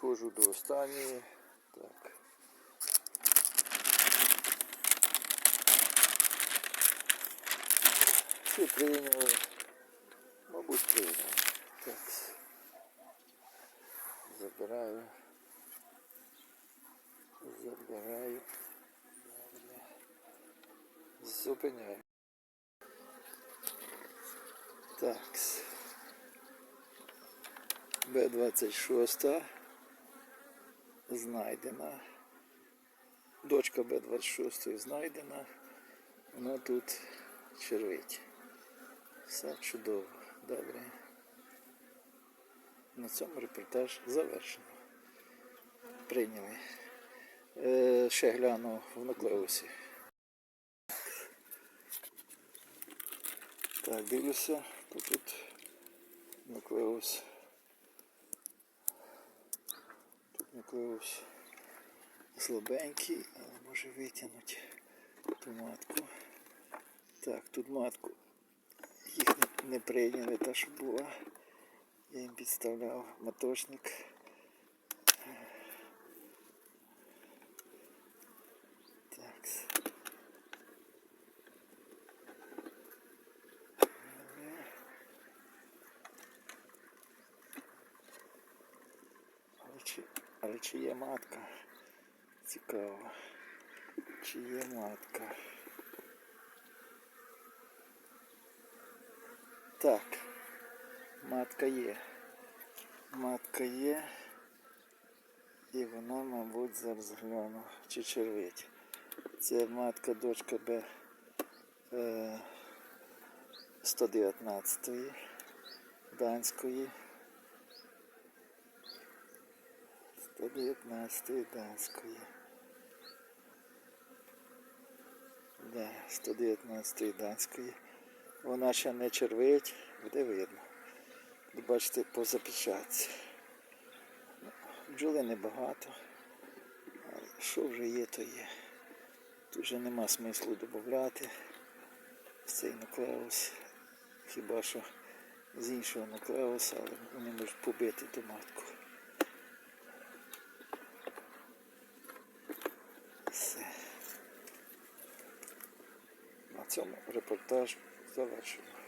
Підходжу до останньої. Так. Всі прийняли. Мабуть, прийняли. Так. Забираю. Забираю. Зупиняю. Так. Б-26 знайдена. Дочка Б-26 знайдена. Вона тут червить. Все чудово. Добре. На цьому репортаж завершено. Прийняли. Е, ще гляну в нуклеусі. Так, дивлюся, тут, тут нуклеус. Нуклеус слабенький, але може витягнути ту матку. Так, тут матку їх не, прийняли, та що була. Я їм підставляв маточник. Так. Чи, але чи є матка? Цікаво. Чи є матка? Так. Матка є. Матка є. І вона, мабуть, зараз гляну, чи червить. Це матка дочка Б е, 119 данської. 119 данської. Да, 119 данської. Вона ще не червить, буде видно. Бачите, по запечатці. Бджоли небагато. Що вже є, то є. Тут вже нема смислу додати в цей нуклеус. Хіба що з іншого нуклеуса, але вони можуть побити ту матку. Цьому репортаж завершено.